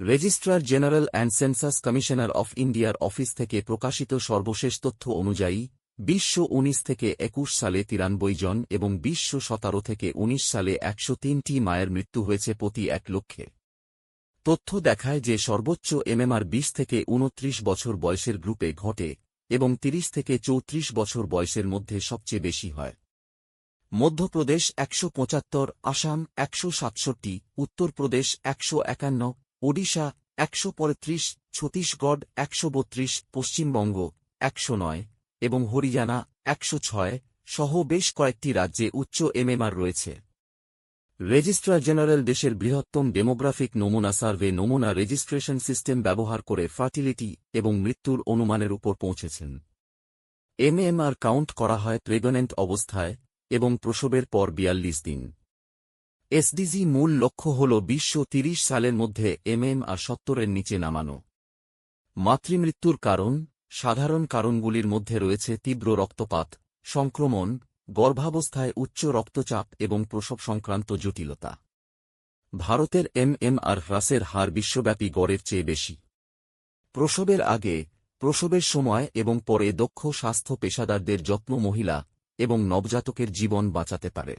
Registrar general and census commissioner of ইন্ডিয়ার office থেকে প্রকাশিত সর্বশেষ তথ্য অনুযায়ী বিশশো উনিশ থেকে একুশ সালে তিরানব্বই জন এবং বিশশো সতেরো থেকে উনিশ সালে একশো তিনটি মায়ের মৃত্যু হয়েছে প্রতি এক লক্ষে। তথ্য দেখায় যে সর্বোচ্চ এমএমআর বিশ থেকে উনত্রিশ বছর বয়সের গ্রুপে ঘটে এবং তিরিশ থেকে চৌত্রিশ বছর বয়সের মধ্যে সবচেয়ে বেশি হয়। মধ্যপ্রদেশ একশো পঁচাত্তর, আসাম একশো সাতষট্টি, উত্তরপ্রদেশ একশো একান্ন ওডিশা, একশো পঁয়ত্রিশ, ছত্তিশগড়, একশো বত্রিশ, পশ্চিমবঙ্গ, একশো নয়, এবং হরিয়ানা, একশো ছয়, সহ বেশ কয়েকটি রাজ্যে উচ্চ এমএমআর রয়েছে। রেজিস্ট্রার জেনারেল দেশের বৃহত্তম ডেমোগ্রাফিক নমুনা সার্ভে নমুনা রেজিস্ট্রেশন সিস্টেম ব্যবহার করে ফার্টিলিটি এবং মৃত্যুর অনুমানের উপর পৌঁছেছেন। এমএমআর কাউন্ট করা হয় প্রেগনেন্ট অবস্থায় এবং প্রসবের পর বিয়াল্লিশ দিন। এসডিজি মূল লক্ষ্য হল বিশ্ব তিরিশ সালের মধ্যে এমএম আর সত্তরের নিচে নামানো। মাতৃমৃত্যুর কারণ, সাধারণ কারণগুলির মধ্যে রয়েছে তীব্র রক্তপাত, সংক্রমণ, গর্ভাবস্থায় উচ্চ রক্তচাপ এবং প্রসব সংক্রান্ত জটিলতা। ভারতের এমএমআর হ্রাসের হার বিশ্বব্যাপী গড়ের চেয়ে বেশি। প্রসবের আগে, প্রসবের সময় এবং পরে দক্ষ স্বাস্থ্য পেশাদারদের যত্ন মহিলা এবং নবজাতকের জীবন বাঁচাতে পারে।